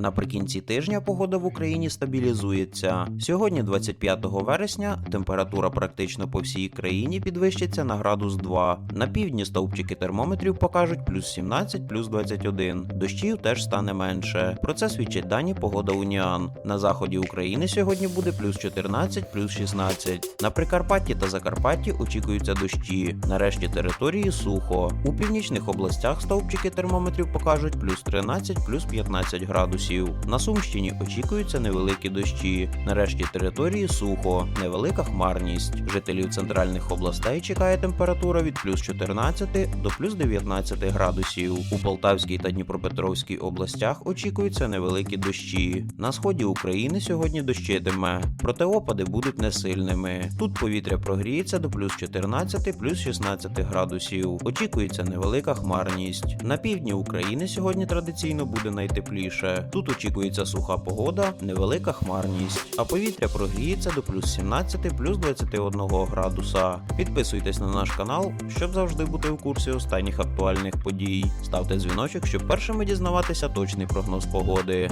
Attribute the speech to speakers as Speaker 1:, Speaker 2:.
Speaker 1: Наприкінці тижня погода в Україні стабілізується. Сьогодні, 25 вересня, температура практично по всій країні підвищиться на градус 2. На півдні стовпчики термометрів покажуть плюс 17, плюс 21. Дощів теж стане менше. Про це свідчать дані погода Уніан. На заході України сьогодні буде плюс 14, плюс 16. На Прикарпатті та Закарпатті очікуються дощі. На решті території сухо. У північних областях стовпчики термометрів покажуть плюс 13, плюс 15 градусів. На Сумщині очікуються невеликі дощі. На решті території сухо, невелика хмарність. Жителів центральних областей чекає температура від плюс 14 до плюс 19 градусів. У Полтавській та Дніпропетровській областях очікуються невеликі дощі. На сході України сьогодні дощитиме, проте опади будуть несильними. Тут повітря прогріється до плюс 14, плюс 16 градусів. Очікується невелика хмарність. На півдні України сьогодні традиційно буде найтепліше. Тут очікується суха погода, невелика хмарність, а повітря прогріється до плюс 17, плюс 21 градуса. Підписуйтесь на наш канал, щоб завжди бути у курсі останніх актуальних подій. Ставте дзвіночок, щоб першими дізнаватися точний прогноз погоди.